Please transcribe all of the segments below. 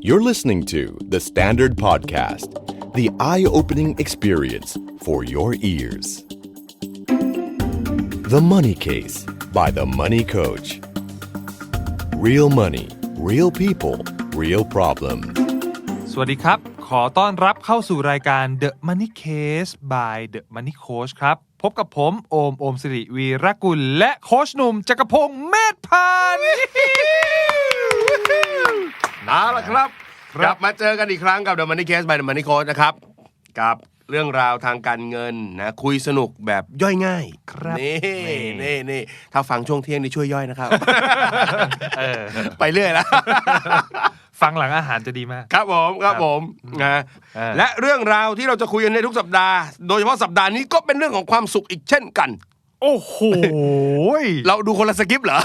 You're listening to The Standard Podcast, the eye opening experience for your ears. The Money Case by The Money Coach. Real money, real people, real problem. สวัสดีครับ ขอต้อนรับเข้าสู่รายการ The Money Case by The Money Coach ครับ พบกับผม โอม โอมสิริวีรกุล และโคชหนุ่มจักรพงศ์เมธพันธ์ เอาละครับครับ กลับมาเจอกันอีกครั้งกับ The Money Case by The Money Coach นะครับ กับเรื่องราวทางการเงินนะคุยสนุกแบบย่อยง่ายครับนี่นี่นี่นี่ถ้าฟังช่วงเที่ยงนี่ช่วยย่อยนะครับเออไปเรื่อยแล้วฟังหลังอาหารจะดีมาก ครับผมครับผมนะเออและเรื่องราวที่เราจะคุยกันในทุกสัปดาห์ โดยเฉพาะสัปดาห์นี้ก็เป็นเรื่องของความสุขอีกเช่นกัน โอ้โหเราดูคนละสกิปเหรอ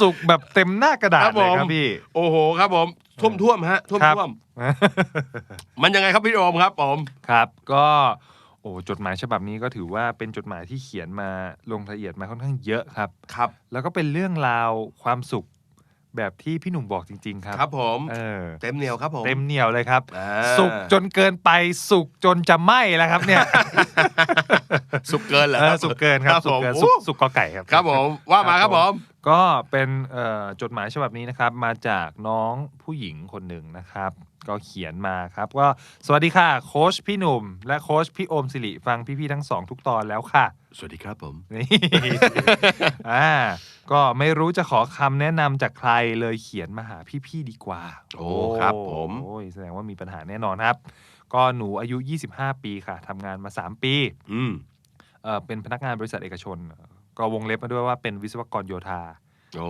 สุกแบบเต็มหน้ากระดาษครับเลยผมครับพี่ โอ้โหครับผมท่วมท่วมๆฮะท่วมครับท่วมมันยังไงครับพี่โอมครับผมครับ ก็โอ้จดหมายฉบับนี้ก็ถือว่าเป็นจดหมายที่เขียนมาลงรายละเอียดมาค่อนข้างเยอะครับครับ แล้วก็เป็นเรื่องราวความสุข แบบที่พี่หนุ่มบอกจริง ๆ ครับครับผมเออเต็มเหนียวครับผมเต็มเหนียวเลยครับ อ่าสุกจนเกินไปสุกจนจะไหม้แล้วครับเนี่ยสุกเกินเหรอเอคอรับสุกเกินครับสุกผมเกินโอ้สุกสุกกอไก่ครับ ครับผมว่ามาครับผม ก็เป็นเอ่อจดหมายฉบับนี้นะครับ มาจากน้องผู้หญิงคนหนึ่งนะครับ ก็เขียนมาครับก็สวัสดีค่ะ โค้ชพี่หนุ่ม และโค้ชพี่โอมสิริฟังพี่ๆทั้งสองทุกตอนแล้วค่ะ สวัสดีครับผมนี่อ่าก็ไม่รู้จะขอคำแนะนำจากใครเลยเขียนมาหาพี่ๆดีกว่าโอ้ครับผมโอ้ยแสดงว่ามีปัญหาแน่นอนครับ ก็หนูอายุ 25 ปีค่ะทำงานมา 3 ปี อืมเออเป็นพนักงานบริษัทเอกชน ก็วงเล็บมาด้วยว่าเป็นวิศวกรโยธาโอ้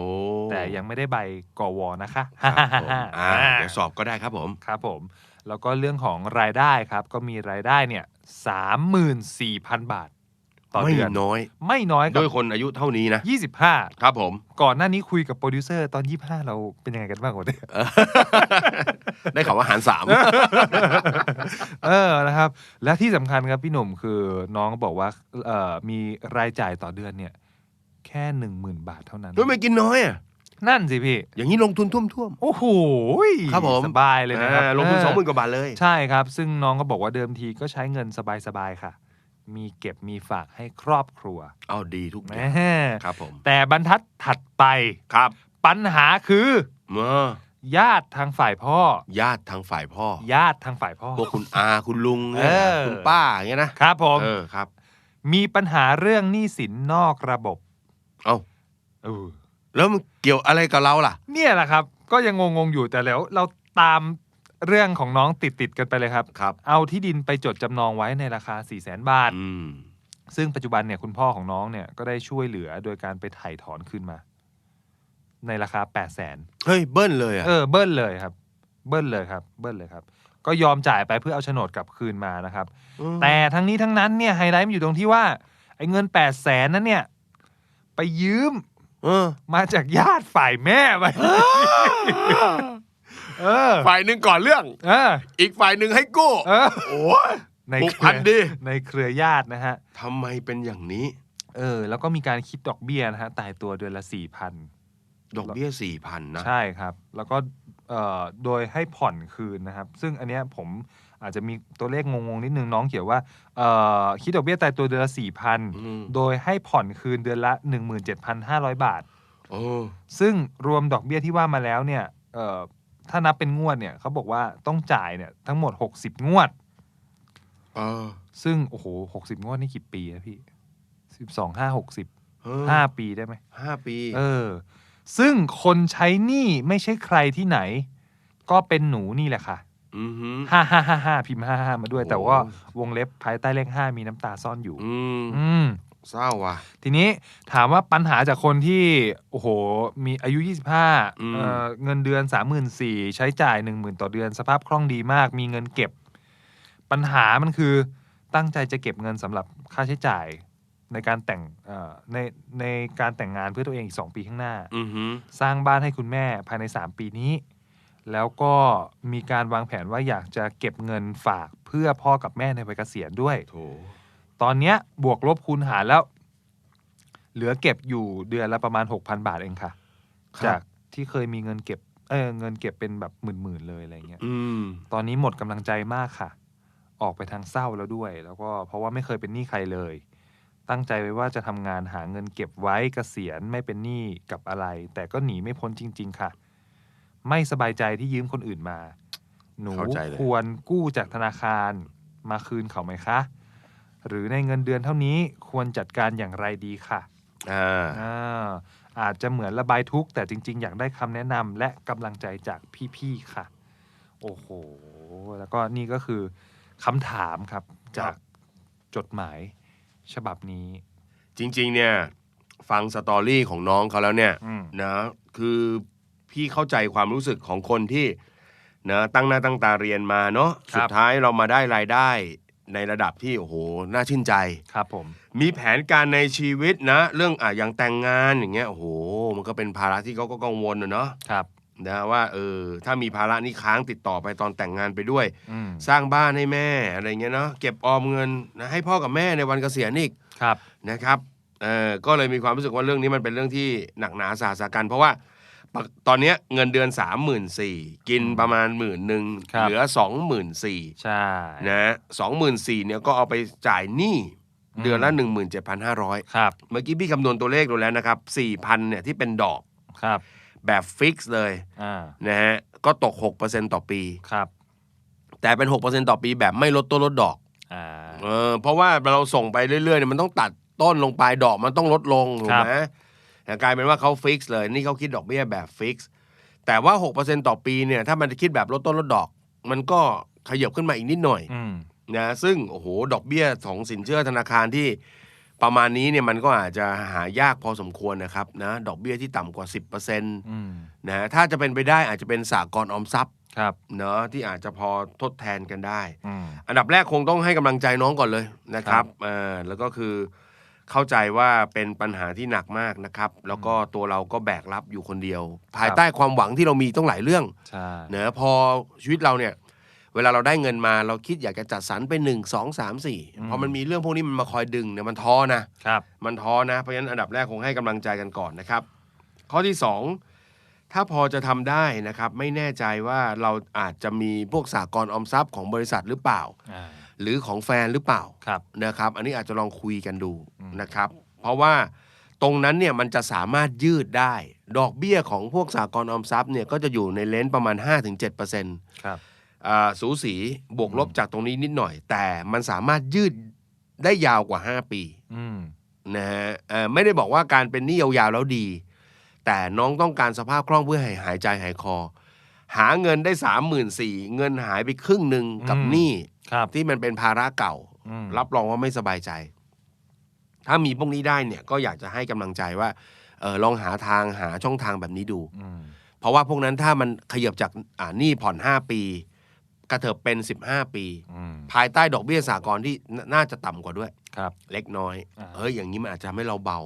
แต่ยังไม่ได้ใบกวนะคะครับผมอ่าเดี๋ยวสอบก็ได้ครับผม ครับผม แล้วก็เรื่องของรายได้ครับ ก็มีรายได้เนี่ยสามหมื่นสี่พันบาท ต่อไม่เดือนน้อย ไม่น้อยครัด้วยคนอายุเท่านี้นะยี่สิบห้าครับผม ก่อนหน้านี้คุยกับโปรดิวเซอร์ตอนยี่ห้าเราเป็นยังไงกันบ้างวะเนี่ย ได้ข่าวว่าหารสาม เออนะครับ และที่สำคัญครับพี่หนุ่มคือน้องบอกว่าเอ่อมีรายจ่ายต่อเดือนเนี่ย แค่หนึ่งหมื่นบาทเท่านั้น ด้วยไม่กินน้อยอะ นั่นสิพี่ อย่างนี้ลงทุนท่วมท่วมโอ้โหครับผมสบายเลยนะครับอ่าลงทุนเสองหมื่นกว่าบาทเลย ใช่ครับ ซึ่งน้องก็บอกว่าเดิมทีก็ใช้เงินสบายๆค่ะ มีเก็บมีฝากให้ครอบครัวเอาดีทุกอแหย่างมครับผมแต่บรรทัดถัดไปครับ ปัญหาคือเมื่อญาติทางฝ่ายพ่อ ญาติทางฝ่ายพ่อ ญาติทางฝ่ายพ่อพวกคุณอาคุณลุงเนี่ยเออคุณป้าอย่างเงี้ยนะครับผมเออครับ มีปัญหาเรื่องหนี้สินนอกระบบ เอ้าเออแล้วมันเกี่ยวอะไรกับเราล่ะ เนี่ยแหละครับ ก็ยังงงๆอยู่แต่แล้ว เราตาม เรื่องของน้องติดๆกันไปเลยครับ ครับ เอาที่ดินไปจดจำนองไว้ในราคา 4 0 0แสนบาท อืม ซึ่งปัจจุบันเนี่ยคุณพ่อของน้องเนี่ยก็ได้ช่วยเหลือโดยการไปไถ่ถอนคืนมา ในราคา 8 0 0แสน เฮ้ย เบิ้ลเลยอะ เออเบิ้ลเลยครับ เบิ้ลเลยครับ เบิ้ลเลยครับ ก็ยอมจ่ายไปเพื่อเอาโฉนดกลับคืนมานะครับมแต่ทั้งนี้ทั้งนั้นเนี่ยไฮไลท์มันอยู่ตรงที่ว่าไอ้เงิน8ปดแสนนั้นเนี่ย ไปยืมเออ มาจากญาติฝ่ายแม่ไป เออฝ่ายหนึ่งก่อนเรื่อง เอออีกฝ่ายหนึ่งให้กู้เออโอ้ยในผูกเคพัรืนอดีในเครือญาตินะฮะ ทำไมเป็นอย่างนี้ เออ แล้วก็มีการคิดดอกเบี้ยนะฮะ ตายตัวเดือนละสี่พัน ดอกเบี้ยสี่พันนะ ใช่ครับ แล้วก็เอ่อโดยให้ผ่อนคืนนะครับ ซึ่งอันเนี้ยผมอาจจะมีตัวเลขงงๆนิดนึงน้องเขียนว่าเอ่อคิดดอกเบี้ยตายตัวเดือนละสี่พันอืม โดยให้ผ่อนคืนเดือนละ 17,500 บาท โอ้ซึ่งรวมดอกเบี้ยที่ว่ามาแล้วเนี่ยเอ่อ ถ้านับเป็นงวดเนี่ยเขาบอกว่าต้องจ่ายเนี่ยทั้งหมด60งวด เออซึ่งโอ้โหหกสิบงวดนี่กี่ปีนะพี่สิบสองห้าหกสิบเออห้าปีได้ไหม ห้าปีเออ ซึ่งคนใช้หนี้ไม่ใช่ใครที่ไหน ก็เป็นหนูนี่แหละค่ะอือหือ ห้าห้าห้าห้าพิมพ์ห้าห้ามาด้วยโอ้แต่ว่าวงเล็บภายใต้เลขห้ามีน้ำตาซ่อนอยู่ อืม อืม เศร้าว่ะ ทีนี้ถามว่าปัญหาจากคนที่ โอ้โห มีอายุ 25อืม เอ่อเงินเดือน 34,000 ใช้จ่าย 10,000 ต่อเดือน สภาพคล่องดีมาก มีเงินเก็บ ปัญหามันคือตั้งใจจะเก็บเงินสำหรับค่าใช้จ่ายในการแต่งเอ่อในในการแต่งงานเพื่อตัวเองอีก 2 ปีข้างหน้า อือหือสร้างบ้านให้คุณแม่ภายใน 3 ปีนี้ แล้วก็มีการวางแผนว่าอยากจะเก็บเงินฝากเพื่อพ่อกับแม่ในวัยเกษียณด้วย โถ ตอนเนี้ยบวกลบคูณหารแล้ว เหลือเก็บอยู่เดือนละประมาณ6,000บาทเองค่ะ ครับ จากที่เคยมีเงินเก็บ เออเงินเก็บเป็นแบบหมื่นๆเลยอะไรเงี้ย อืม ตอนนี้หมดกำลังใจมากค่ะ ออกไปทางเศร้าแล้วด้วย แล้วก็เพราะว่าไม่เคยเป็นหนี้ใครเลย ตั้งใจไว้ว่าจะทำงานหาเงินเก็บไว้เกษียณไม่เป็นหนี้กับอะไร แต่ก็หนีไม่พ้นจริง ๆ ค่ะ ไม่สบายใจที่ยืมคนอื่นมา หนูเข้าใจเลย ควรกู้จากธนาคารมาคืนเขาไหมคะ หรือในเงินเดือนเท่านี้ควรจัดการอย่างไรดีค่ะอ่าอ่าอาจจะเหมือนระบายทุกข์แต่จริง ๆ อยากได้คำแนะนำและกำลังใจจากพี่ๆค่ะ โอ้โห แล้วก็นี่ก็คือคำถามครับจากจดหมายฉบับนี้ จริง ๆ เนี่ย ฟังสตอรี่ของน้องเขาแล้วเนี่ยอืม นะคือพี่เข้าใจความรู้สึกของคนที่นะตั้งหน้าตั้งตาเรียนมาเนาะครับ สุดท้ายเรามาได้รายได้ ในระดับที่โอ้โหน่าชื่นใจครับผม มีแผนการในชีวิตนะ เรื่องอะอย่างแต่งงานอย่างเงี้ยโอ้โห มันก็เป็นภาระที่เขาก็กังวลนะเนาะครับนะว่าเออถ้ามีภาระนี้ค้างติดต่อไปตอนแต่งงานไปด้วยอืมสร้างบ้านให้แม่อะไรเงี้ยเนาะเก็บออมเงินนะให้พ่อกับแม่ในวันเกษียณอีกครับนะครับเออก็เลยมีความรู้สึกว่าเรื่องนี้มันเป็นเรื่องที่หนักหนาสาสากันเพราะว่าปก ตอนเนี้ยเงินเดือน3 4 0 0 0กินประมาณหมื่นหนึ่งครับ เหลือ 24,000ใช่นะสองหมื่นสี่เนี่ยก็เอาไปจ่ายหนี้อืมเดือนละ 17,500 ครับเมื่อกี้พี่คำนวณตัวเลขดูแล้วนะครับ4,000เนี่ยที่เป็นดอกครับแบบฟิกซ์เลยอ่านะฮะก็ตก 6%ต่อปี ครับแต่เป็น 6%ต่อปีแบบไม่ลดต้นลดดอก อ่า เออเพราะว่าเราส่งไปเรื่อยๆเนี่ยมันต้องตัดต้นลงไปดอกมันต้องลดลงถูกไหมแต่ กลายเป็นว่าเขาฟิกซ์เลย นี่เขาคิดดอกเบี้ยแบบฟิกซ์แต่ว่า 6%ต่อปีเนี่ยถ้ามันจะคิดแบบลดต้นลดดอก มันก็ขยับขึ้นมาอีกนิดหน่อยอืมนะซึ่งโอ้โหดอกเบี้ยของสินเชื่อธนาคารที่ประมาณนี้เนี่ยมันก็อาจจะหายากพอสมควรนะครับนะดอกเบี้ยที่ต่ำกว่า 10%นอืมะถ้าจะเป็นไปได้อาจจะเป็นสากลออมทรัพย์ครับเนาะที่อาจจะพอทดแทนกันได้อืมอันดับแรกคงต้องให้กำลังใจน้องก่อนเลยนะครับครับเออแล้วก็คือ เข้าใจว่าเป็นปัญหาที่หนักมากนะครับ แล้วก็ตัวเราก็แบกรับอยู่คนเดียว ภายใต้ความหวังที่เรามีต้องหลายเรื่องใช่เนอะพอชีวิตเราเนี่ย เวลาเราได้เงินมาเราคิดอยากจะจัดสรรไปหนึ่งสองสามสี่พอมันมีเรื่องพวกนี้มันมาคอยดึงเนี่ยมันท้อนะครับ มันท้อนะเพราะฉะนั้นอันดับแรกคงให้กำลังใจกันก่อนนะครับ ข้อที่สองถ้าพอจะทำได้นะครับ ไม่แน่ใจว่าเราอาจจะมีพวกสากลออมทรัพย์ของบริษัทหรือเปล่า อ่า หรือของแฟนหรือเปล่าครับนะครับ อันนี้อาจจะลองคุยกันดูอืมนะครับ เพราะว่าตรงนั้นเนี่ยมันจะสามารถยืดได้ ดอกเบี้ยของพวกสากลออมทรัพย์เนี่ยก็จะอยู่ในเลนส์ประมาณ 5-7%ครับอ่าสูสีบวกลบจากตรงนี้นิดหน่อย แต่มันสามารถยืดได้ยาวกว่า 5 ปีอืมนะฮะเอ่อไม่ได้บอกว่าการเป็นหนี้ยาวๆแล้วดี แต่น้องต้องการสภาพคล่องเพื่อให้หายใจหายคอ หาเงินได้สามหมื่นสี่เงินหายไปครึ่งหนึ่งกับอืมหนี้ ครับที่มันเป็นภาระเก่า อืมรับรองว่าไม่สบายใจ ถ้ามีพวกนี้ได้เนี่ย ก็อยากจะให้กำลังใจว่าเออลองหาทางหาช่องทางแบบนี้ดู อืมเพราะว่าพวกนั้นถ้ามันขยับจากอ่าหนี้ผ่อน 5 ปี กระเถิบเป็น 15 ปี อืมภายใต้ดอกเบี้ยสากลที่นน่าจะต่ำกว่าด้วย ครับ เล็กน้อย อ่า เฮ้ยอย่างนี้มันอาจจะทำให้เราเบา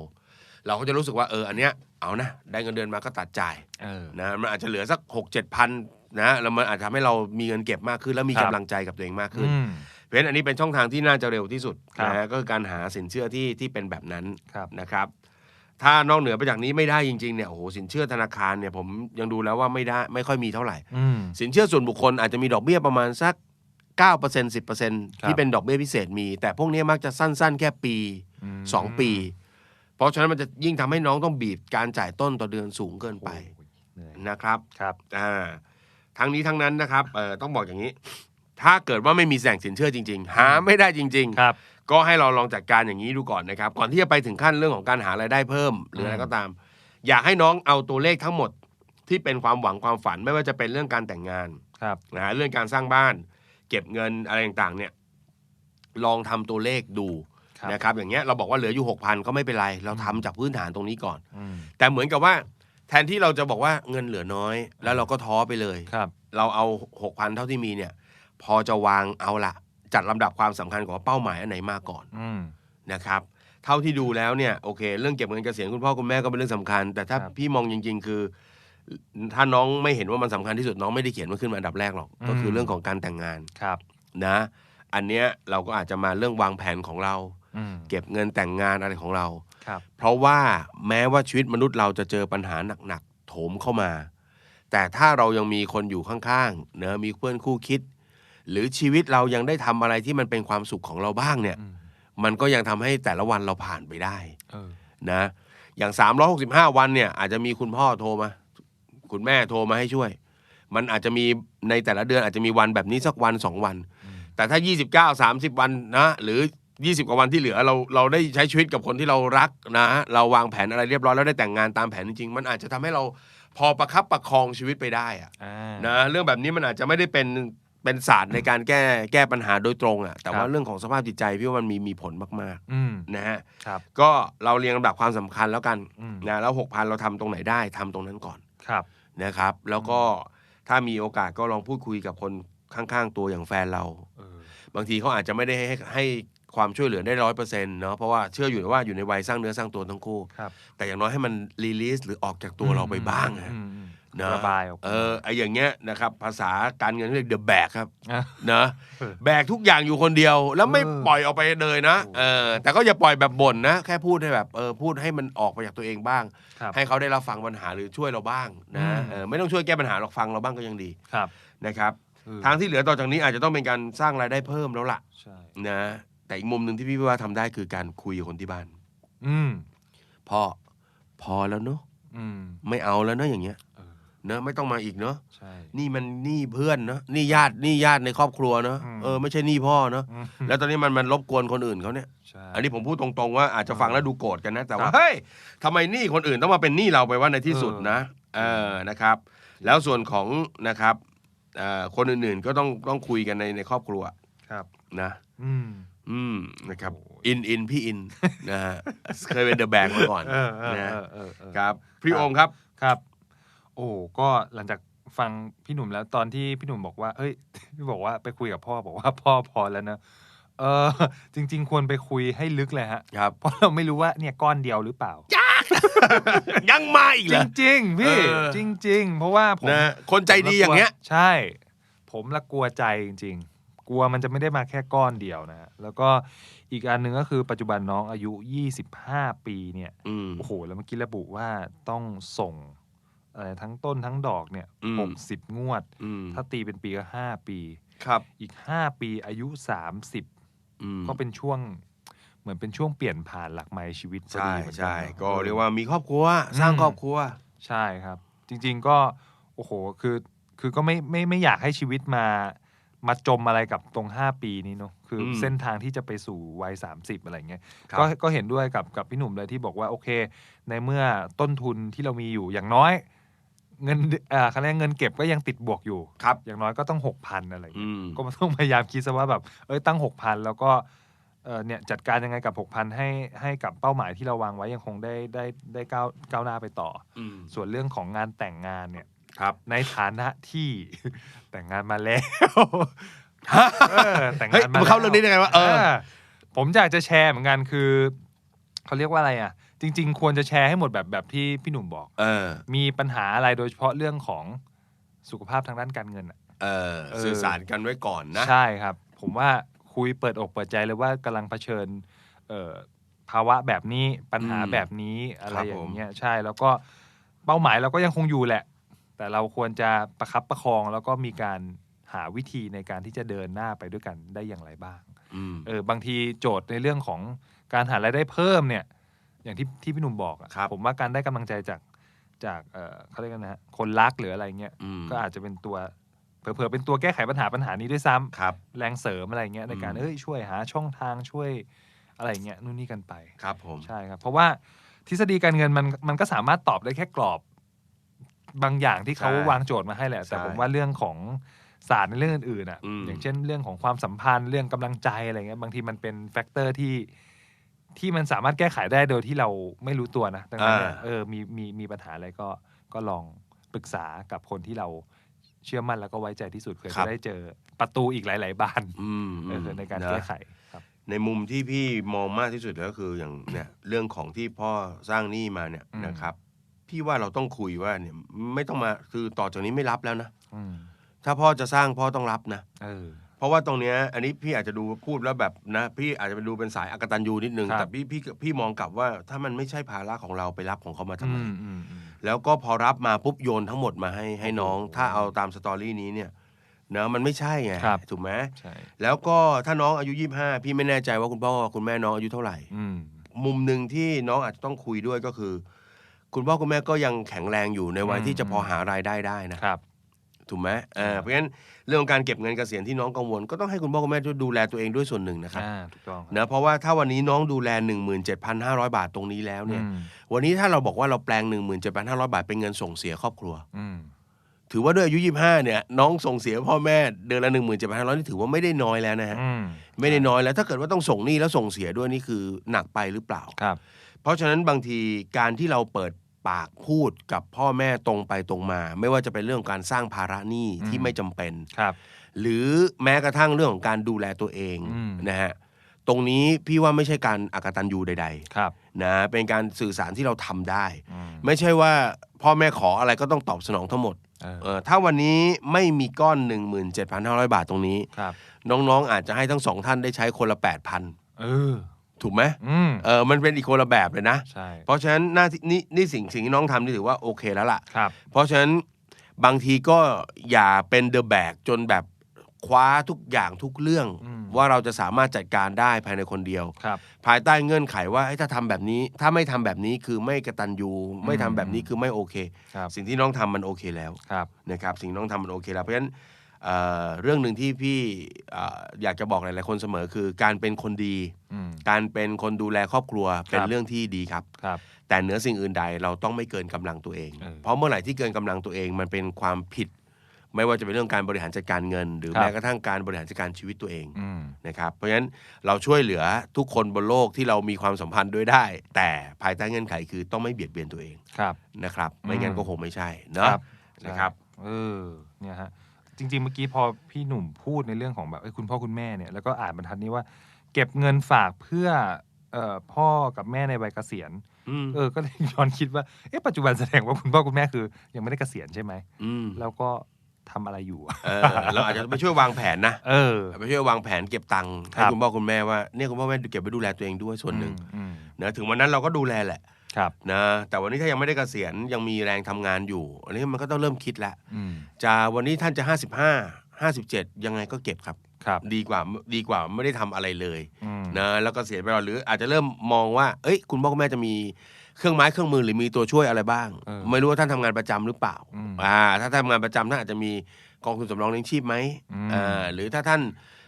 เราก็จะรู้สึกว่าเอออันเนี้ยเอานะ ได้เงินเดือนมาก็ตัดจ่ายเออนะมันอาจจะเหลือสักหกเจ็ดพั นนะแล้วมันอาจจะทำให้เรามีเงินเก็บมากขึ้น แล้วมีครักำบ ลังใจกับตัวเองมากขึ้น อืม เพราะฉะนั้นอันนี้เป็นช่องทางที่น่าจะเร็วที่สุดครับ นะฮะก็คือการหาสินเชื่อที่ที่เป็นแบบนั้นครับ นะครับ ถ้านอกเหนือไปจากนี้ไม่ได้จริงๆเนี่ยโอ้โหสินเชื่อธนาคารเนี่ยผมยังดูแล้วว่าไม่ได้ไม่ค่อยมีเท่าไหร่ อืม สินเชื่อส่วนบุคคลอาจจะมีดอกเบี้ยประมาณสัก 9% 10%ครับที่เป็นดอกเบี้ยพิเศษมี แต่พวกนี้มักจะสั้นๆ แค่ปี ม2 ปี เพราะฉะนั้นมันจะยิ่งทำให้น้องต้องบีบการจ่ายต้นต่อเดือนสูงเกินไปโอ้ยเหนื่อยนะครับครับ อ่า ทั้งนี้ทั้งนั้นนะครับเอ่อต้องบอกอย่างนี้ ถ้าเกิดว่าไม่มีแสล่งสินเชื่อจริง ๆ หาไม่ได้จริง ๆ ครับ ก็ให้เราลองจัดการอย่างนี้ดูก่อนนะครับ ก่อนที่จะไปถึงขั้นเรื่องของการหารายได้เพิ่ม หรืออะไรก็ตาม อยากให้น้องเอาตัวเลขทั้งหมดที่เป็นความหวังความฝันไม่ว่าจะเป็นเรื่องการแต่งงานครับ นะฮะเรื่องการสร้างบ้าน เก็บเงินอะไรต่างๆ เนี่ย ลองทำตัวเลขดูครับ นะครับ อย่างเงี้ยเราบอกว่าเหลืออยู่หกพันก็ไม่เป็นไร เราทำจากพื้นฐานตรงนี้ก่อน อืมแต่เหมือนกับว่า แทนที่เราจะบอกว่าเงินเหลือน้อย แล้วเราก็ท้อไปเลย ครับ เราเอาหกพันเท่าที่มีเนี่ย พอจะวางเอาละจัดลำดับความสำคัญของว่าเป้าหมายอันไหนมาก่อนอืม นะครับ เท่าที่ดูแล้วเนี่ยโอเค เรื่องเก็บเงินเกษียณคุณพ่อคุณแม่ก็เป็นเรื่องสำคัญ แต่ถ้าครับพี่มองจริง ๆ คือ ถ้าน้องไม่เห็นว่ามันสำคัญที่สุดน้องไม่ได้เขียนมันขึ้นมาอันดับแรกหรอก ก็คือเรื่องของการแต่งงาน ครับ นะ อันเนี้ยเราก็อาจจะมาเรื่องวางแผนของเรา อืม เก็บเงินแต่งงานอะไรของเรา ครับเพราะว่าแม้ว่าชีวิตมนุษย์เราจะเจอปัญหาหนักๆโถมเข้ามา แต่ถ้าเรายังมีคนอยู่ข้างๆเนอะมีเพื่อนคู่คิด หรือชีวิตเรายังได้ทำอะไรที่มันเป็นความสุขของเราบ้างเนี่ย อืมมันก็ยังทำให้แต่ละวันเราผ่านไปได้ เออ นะอย่าง 365 วันเนี่ยอาจจะมีคุณพ่อโทรมา คุณแม่โทรมาให้ช่วย มันอาจจะมีในแต่ละเดือนอาจจะมีวันแบบนี้สักวันสองวันอืมแต่ถ้า 29 30 วันนะหรือ 20 กว่าวันที่เหลือเราเราได้ใช้ชีวิตกับคนที่เรารักนะ เราวางแผนอะไรเรียบร้อยแล้วได้แต่งงานตามแผนจริงๆ มันอาจจะทำให้เราพอประคับประคองชีวิตไปได้อะอ่า นะเรื่องแบบนี้มันอาจจะไม่ได้เป็นเป็นศาสตร์ในการแก้แก้ปัญหาโดยตรงอะแต่ว่าครับเรื่องของสภาพจิตใจพี่ว่ามันมีมีผลมากอืม ๆนะฮะครับ ก็เราเรียงลำดับความสำคัญแล้วกันอืม นะแล้วหกพันเราทำตรงไหนได้ทำตรงนั้นก่อน ครับ นะครับแล้วก็ถ้ามีโอกาสก็ลองพูดคุยกับคนข้างๆ ตัวอย่างแฟนเรา เออบางทีเขาอาจจะไม่ได้ให้ให้ ความช่วยเหลือได้ร้อยเปอร์เซ็นต์เนาะเพราะว่าเชื่ออยู่ว่าอยู่ในวัยสร้างเนื้อสร้างตัวทั้งคู่ ครับ แต่อย่างน้อยให้มันรีลีสหรือออกจากตัวเราไปบ้างอะอืมอืมเนอะระบายออกมาเออไออย่างเงี้ยนะครับภาษาการเงินเรียกเดอะแบกครับอะเนอะเออแบกทุกอย่างอยู่คนเดียว แล้วไม่เออ ปล่อยออกไปเลยนะโอ้เออแต่ก็อย่าปล่อยแบบบ่นนะ แค่พูดให้แบบเออพูดให้มันออกไปจากตัวเองบ้าง ครับ ให้เขาได้รับฟังปัญหาหรือช่วยเราบ้างนะอืม เออไม่ต้องช่วยแก้ปัญหาหรอกฟังเราบ้างก็ยังดีครับนะครับ เออทางที่เหลือต่อจากนี้อาจจะต้องเป็นการสร้างรายได้เพิ่มแล้วล่ะใช่ นะ แต่อีกมุมหนึ่งที่พี่ว่าทำได้คือการคุยกับคนที่บ้านอืม พ่อพอแล้วเนอะอืม ไม่เอาแล้วเนอะอย่างเงี้ยเออ เนอะไม่ต้องมาอีกเนอะใช่ นี่มันหนี่เพื่อนเนอะนี่ญาตินี่ญาติในครอบครัวเนอะอืม เออไม่ใช่หนี่พ่อเนอะอืมแล้วตอนนี้มันมันรบกวนคนอื่นเขาเนี่ย ใช่ อันนี้ผมพูดตรงๆว่าอาจจะฟังแล้วดูโกรธกันนะแต่ว่าครับเฮ้ยทำไมหนี้คนอื่นต้องมาเป็นหนี้เราไปว่าในที่สุดนะเออนะครับ แล้วส่วนของนะครับเอ่อคนอื่นๆก็ต้องต้องคุยกันในในครอบครัวครับ นะ อืม อืมนะครับโอ้ยอินอินพี่อินนะฮะเคยเป็นเดอะแบกมาก่อนเออเออนะเออเออเออครับพี่ครับโอมครับครับ โอ้ก็หลังจากฟังพี่หนุ่มแล้วตอนที่พี่หนุ่มบอกว่าเฮ้ยพี่บอกว่าไปคุยกับพ่อบอกว่าพ่อพอแล้วนะเออจริง ๆ ควรไปคุยให้ลึกเลยฮะครับเพราะเราไม่รู้ว่าเนี่ยก้อนเดียวหรือเปล่ายังมาอีกจเหรอริงๆพี่เออจริง ๆ เพราะว่าผมนะคนใจดีอย่างเงี้ย ใช่ ผมละกลัวใจจริงๆ กลัวมันจะไม่ได้มาแค่ก้อนเดียวนะฮะแล้วก็อีกอันหนึ่งก็คือปัจจุบันน้องอายุ 25 ปีเนี่ยอืม โอ้โหแล้วเมื่อกี้ระบุว่าต้องส่งอะไรทั้งต้นทั้งดอกเนี่ยอืม หกสิบงวด อืมถ้าตีเป็นปีก็ห้าปี ครับ อีกห้าปีอายุสามสิบอืมก็เป็นช่วง เหมือนเป็นช่วงเปลี่ยนผ่านหลักไม้ชีวิตพอใช่ดีเหมือนนใช่เนอะก็ออเรียกว่ามีครอบครัวสร้างอืม ครอบครัว ใช่ครับ จริงๆก็ โอ้โห คือ คือก็ไม่ไม่ไม่อยากให้ชีวิตมา มาจมอะไรกับตรง 5 ปีนี้เนอะคืออมเส้นทางที่จะไปสู่วัย 30 อะไรเงี้ยครับ ก็ก็เห็นด้วยกับกับพี่หนุ่มเลยที่บอกว่า โอเค ในเมื่อต้นทุนที่เรามีอยู่อย่างน้อย เงินเอ่อคะแนนเงินเก็บก็ยังติดบวกอยู่ ครับ อย่างน้อยก็ต้องหกพันอะไรเงี้ย อืม ก็ต้องพยายามคิดซะว่าแบบเอ้ยตั้งหกพันแล้วก็เออเนี่ยจัดการยังไงกับหกพันให้ให้กับเป้าหมายที่เราวางไว้ยังคงได้ได้ได้ก้าวก้าวหน้าไปต่อ อืม ส่วนเรื่องของงานแต่งงานเนี่ย ครับ ในฐานะที่ แต่งงานมาแล้วเออแต่งเฮ้ยงานมามาเข้าเรื่องนี้ได้ไงวะเออ ผมอยากจะแชร์เหมือนกันคือ เขาเรียกว่าอะไรอะ จริง ๆ ควรจะแชร์ให้หมดแบบแบบที่พี่หนุ่มบอก เออ มีปัญหาอะไรโดยเฉพาะเรื่องของสุขภาพทางด้านการเงินอะ เออ เออ สื่อสารกันไว้ก่อนนะ ใช่ครับ ผมว่าคุยเปิดอกเปิดใจเลยว่ากำลังเผชิญเอ่อภาวะแบบนี้ปัญหาอืมแบบนี้อะไรครับอผมย่างเงี้ยใช่แล้วก็เป้าหมายเราก็ยังคงอยู่แหละ แต่เราควรจะประคับประคองแล้วก็มีการหาวิธีในการที่จะเดินหน้าไปด้วยกันได้อย่างไรบ้างอืมเออบางทีโจทย์ในเรื่องของการหารายได้เพิ่มเนี่ย อย่างที่ที่พี่หนุ่มบอกอะครับผมว่าการได้กำลังใจจากจากเออเขาเรียกกันนะฮะคนรักหรืออะไรเงี้ยอืมก็อาจจะเป็นตัวเผลอๆเป็นตัวแก้ไขปัญหาปัญหานี้ด้วยซ้ำครับ แรงเสริมอะไรเงี้ยในการอืมเอ้ยช่วยหาช่องทางช่วยอะไรเงี้ยนู่นนี่กันไปครับผมใช่ครับ เพราะว่าทฤษฎีการเงินมันมันก็สามารถตอบได้แค่กรอบ บางอย่างที่เขาใช่วางโจทย์มาให้แหละ แต่ใช่ผมว่าเรื่องของศาสตร์ในเรื่องอื่นๆอะอืมอย่างเช่นเรื่องของความสัมพันธ์เรื่องกำลังใจอะไรเงี้ยบางทีมันเป็นแฟกเตอร์ที่ที่มันสามารถแก้ไขได้โดยที่เราไม่รู้ตัวนะดังนั้นเนี่ยเออมีมีมีปัญหาอะไรก็ก็ลองปรึกษากับคนที่เราเชื่อมั่นแล้วก็ไว้ใจที่สุดเพื่อจะได้เจอประตูอีกหลาย ๆบานอืมเออในการนะแก้ไขครับในมุมที่พี่มองมากที่สุดก็คืออย่างเนี่ยเรื่องของที่พ่อสร้างหนี้มาเนี่ยอืมนะครับ พี่ว่าเราต้องคุยว่าเนี่ยไม่ต้องมาคือต่อจากนี้ไม่รับแล้วนะอืมถ้าพ่อจะสร้างพ่อต้องรับนะ เออ เพราะว่าตรงเนี้ยอันนี้พี่อาจจะดูพูดแล้วแบบนะ พี่อาจจะไปดูเป็นสายอกตันยูนิดนึง ครับ แต่พี่พี่พี่มองกลับว่าถ้ามันไม่ใช่ภาระของเราไปรับของเขามาทำอืไมมอืมอืม แล้วก็พอรับมาปุ๊บโยนทั้งหมดมาให้ให้น้องโอ้โหถ้าเอาตามสตอรี่นี้เนี่ยเนอะมันไม่ใช่ไงครับ ถูกไหมใช่แล้วก็ถ้าน้องอายุยี่ห้าพี่ไม่แน่ใจว่าคุณพ่อคุณแม่น้องอายุเท่าไหร่ อืม มุมหนึ่งที่น้องอาจจะต้องคุยด้วยก็คือ คุณพ่อคุณแม่ก็ยังแข็งแรงอยู่ในวัยอืมที่จะพอหารายได้ได้นะ ครับ ถูกไหมเออเพราะฉะนั้นเรื่องของการเก็บเงินเกษียณที่น้องกังวล ก็ต้องให้คุณพ่อคุณแม่ช่วยดูแลตัวเองด้วยส่วนหนึ่งนะครับอ่าถูกต้องนะเพราะว่าถ้าวันนี้น้องดูแล 17,500 บาทตรงนี้แล้วเนี่ยอืม วันนี้ถ้าเราบอกว่าเราแปลง 17,500 บาทเป็นเงินส่งเสียครอบครัว อืม ถือว่าด้วยอายุ 25 เนี่ยน้องส่งเสียพ่อแม่เดือนละ 17,500นี่ถือว่าไม่ได้น้อยแล้วนะฮะอืม ไม่ได้น้อยแล้วถ้าเกิดว่าต้องส่งหนี้แล้วส่งเสียด้วยนี่คือหนักไปหรือเปล่า ครับ เพราะฉะนั้นบางทีการที่เราเปิด ปากพูดกับพ่อแม่ตรงไปตรงมา ไม่ว่าจะเป็นเรื่องของการสร้างภาระหนี้ที่อืมไม่จำเป็นครับ หรือแม้กระทั่งเรื่องของการดูแลตัวเองอืมนะฮะตรงนี้พี่ว่าไม่ใช่การอากตันยูใดครับๆนะเป็นการสื่อสารที่เราทำได้อืมไม่ใช่ว่าพ่อแม่ขออะไรก็ต้องตอบสนองทั้งหมดเออเออถ้าวันนี้ไม่มีก้อน 17,500 บาทตรงนี้ครับน้องๆ อาจจะให้ทั้งสองท่านได้ใช้คนละ 8,000เออ ถูกไหมอืมเออมันเป็นอีกคนละแบบเลยนะใช่เพราะฉะนั้นหน้าที่นี่นี่สิ่งสิ่งที่น้องทำนี่ถือว่าโอเคแล้วล่ะครับเพราะฉะนั้นบางทีก็อย่าเป็นเดอะแบกจนแบบคว้าทุกอย่างทุกเรื่องอืมว่าเราจะสามารถจัดการได้ภายในคนเดียวครับภายใต้เงื่อนไขว่าเอ้ยถ้าทำแบบนี้ ถ้าไม่ทำแบบนี้คือไม่กระตันยูไม่ทำแบบนี้คือไม่โอเคครับสิ่งที่น้องทำมันโอเคแล้วครับนะครับ สิ่งที่น้องทำมันโอเคแล้วเพราะฉะนั้น เอ่อเรื่องหนึ่งที่พี่เอ่ออยากจะบอกหลาย ๆ คนเสมอคือ การเป็นคนดีอืมการเป็นคนดูแลครอบครัวเป็นครับเรื่องที่ดีครับครับแต่เหนือสิ่งอื่นใดเราต้องไม่เกินกำลังตัวเองเออเพราะเมื่อไหร่ที่เกินกำลังตัวเองมันเป็นความผิด ไม่ว่าจะเป็นเรื่องการบริหารจัดการเงิน หรือครับแม้กระทั่งการบริหารจัดการชีวิตตัวเองอืมนะครับเพราะฉะนั้นเราช่วยเหลือทุกคนบนโลกที่เรามีความสัมพันธ์ด้วยได้ แต่ภายใต้เงื่อนไขคือต้องไม่เบียดเบียนตัวเองครับนะครับ ไม่งั้นอืมก็คงไม่ใช่คเนาะรับนะครับเออเนี่ยฮะ จริง ๆ เมื่อกี้พอพี่หนุ่มพูดในเรื่องของแบบเอ้ยคุณพ่อคุณแม่เนี่ยแล้วก็อ่านบรรทัดนี้ว่า เก็บเงินฝากเพื่อเอ่อพ่อกับแม่ในวัยเกษียณ อืมเออ ก็เลยย้อนคิดว่า เอ๊ะ ปัจจุบันแสดงว่าคุณพ่อคุณแม่คือ ยังไม่ได้เกษียณใช่ไหมอืมแล้วก็ทำอะไรอยู่อะเออเราอาจจะไปช่วยวางแผนนะเออ ไปช่วยวางแผนเก็บตังค์คให้รับ คุณพ่อคุณแม่ว่าเนี่ยคุณพ่อแม่เก็บไปดูแลตัวเองด้วยส่วนหนึ่งอืม นะถึงวันนั้นเราก็ดูแลแหละ ครับนะแต่วันนี้ถ้ายังไม่ได้เกษียณยังมีแรงทำงานอยู่ อันนี้มันก็ต้องเริ่มคิดแล้วอืมจะวันนี้ท่านจะ 55 57 ยังไงก็เก็บครับ ครับดีกว่าดีกว่าไม่ได้ทำอะไรเลยอืมนะแล้วก็เสียไปหรืออาจจะเริ่มมองว่า เอ้ย คุณพ่อคุณแม่จะมีเครื่องไม้เครื่องมือหรือมีตัวช่วยอะไรบ้าง เออไม่รู้ว่าท่านทำงานประจำหรือเปล่าอืมอ่าถ้าทำงานประจำท่านอาจจะมีกองทุนสำรองเลี้ยงชีพไหมอืม อ่าหรือถ้าท่าน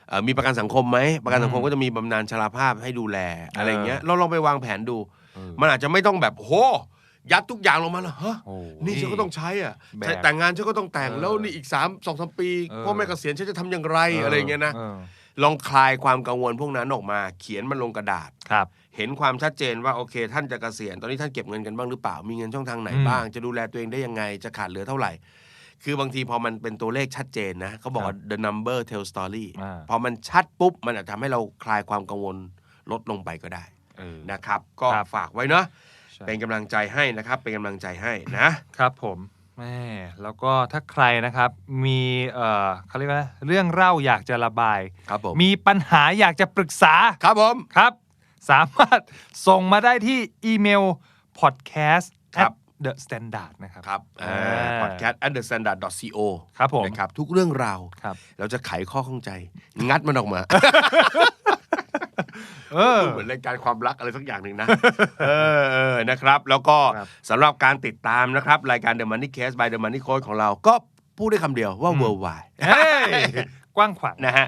เอ่อมีประกันสังคมไหมประกันสังคมอืมก็จะมีบำนาญชราภาพให้ดูแลอะไรอย่างเงี้ยเออเราลองไปวางแผนดูเออ มันอาจจะไม่ต้องแบบโหยัดทุกอย่างลงมาแล้วฮะโอ้นี่ฉันก็ต้องใช้อะแบกแต่งงานฉันก็ต้องแต่งเออแล้วนี่อีกสามสองสามปีเออพ่อแม่เกษียณฉันจะทำอย่างไรอะไรอย่างเงี้ยนะออลองคลายความกังวลพวกนั้นออกมา เขียนมันลงกระดาษครับ เห็นความชัดเจนว่าโอเค ท่านจะเกษียณตอนนี้ท่านเก็บเงินกันบ้างหรือเปล่ามีเงินช่องทางไหนอืมบ้าง จะดูแลตัวเองได้ยังไงจะขาดเหลือเท่าไหร่ คือบางทีพอมันเป็นตัวเลขชัดเจนนะเขาบอกว่า the number tell story อ่าพอมันชัดปุ๊บมันอาจทำให้เราคลายความกังวลลดลงไปก็ได้เออ นะครับ ก็ครับ ฝากไว้เนาะใช่เป็นกำลังใจให้นะครับ เป็นกำลังใจให้นะครับผมแม่แล้วก็ถ้าใครนะครับมีเอ่อเขาเรียกว่าเรื่องเล่าอยากจะระบาย ครับผมมีปัญหาอยากจะปรึกษาครับผม ครับ สามารถส่งมาได้ที่อีเมล podcast ครับ at the standard นะครับครับอ่า podcast at the standard co ครับผมนะครับทุกเรื่องราว ครับ เราจะไขข้อข้องใจ งัดมันออกมา เออเหมือนรายการความรักอะไรสักอย่างหนึ่งนะ เออเออนะครับ แล้วก็ครับสำหรับการติดตามนะครับ รายการ The Money Case by The Money Coach ของเราก็พูดได้คำเดียวว่าอืม worldwide เฮ้ยกว้างขวางนะฮะ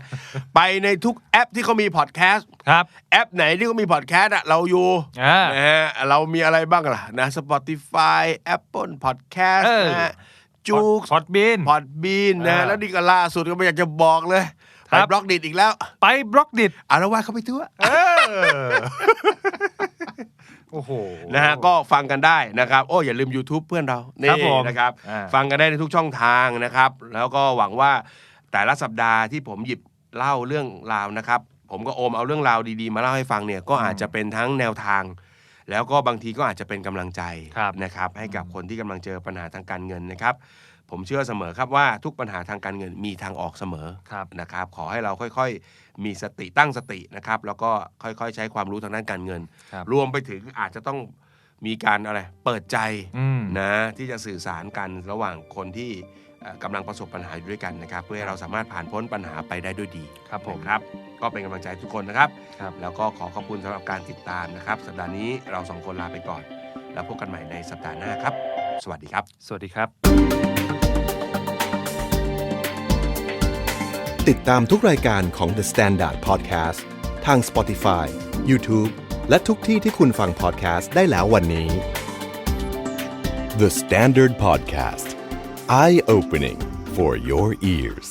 ไปในทุกแอปที่เขามีพอดแคสต์ครับแอปไหนที่เขามีพอดแคสต์อะเราอยู่อ่านะฮะเรามีอะไรบ้างล่ะนะ Spotify Apple Podcast เออนะฮะจูกพอดบินพอดบีนนะอ่าแล้วนี่ก็ล่าสุดก็ไม่อยากจะบอกเลยครั ไปบบล็อกดิดอีกแล้ว ไปบล็อกดิดอารวาสเข้าไปทั่วเออโอ้โหนะฮะก็ฟังกันได้นะครับ โอ้อย่าลืม YouTube เพื่อนเรานี่ครับผมนะครับอ่าฟังกันได้ในทุกช่องทางนะครับ แล้วก็หวังว่าแต่ละสัปดาห์ที่ผมหยิบเล่าเรื่องราวนะครับ ผมก็โอมเอาเรื่องราวดีๆ มาเล่าให้ฟังเนี่ยก็อาจจะเป็นทั้งแนวทาง แล้วก็บางทีก็อาจจะเป็นกำลังใจครับนะครับ ให้กับคนที่กำลังเจอปัญหาทางการเงินนะครับ ผมเชื่อเสมอครับว่าทุกปัญหาทางการเงินมีทางออกเสมอครับนะครับ ขอให้เราค่อยๆ มีสติตั้งสตินะครับ แล้วก็ค่อยๆ ใช้ความรู้ทางด้านการเงินครับรวมไปถึงอาจจะต้องมีการอะไรเปิดใจอืมนะที่จะสื่อสารกันระหว่างคนที่เอ่อกำลังประสบปัญหาอยู่ด้วยกันนะครับ เพื่อให้เราสามารถผ่านพ้นปัญหาไปได้ด้วยดีครับผมนะครับ ก็เป็นกำลังใจให้ทุกคนนะครับครับแล้วก็ขอขอบคุณสำหรับการติดตามนะครับ สัปดาห์นี้เราสองคนลาไปก่อน แล้วพบกันใหม่ในสัปดาห์หน้าครับ สวัสดีครับ สวัสดีครับ ติดตามทุกรายการของ The Standard Podcast ทาง Spotify, YouTube และทุกที่ที่คุณฟัง podcast ได้แล้ววันนี้ The Standard Podcast Eye Opening for Your Ears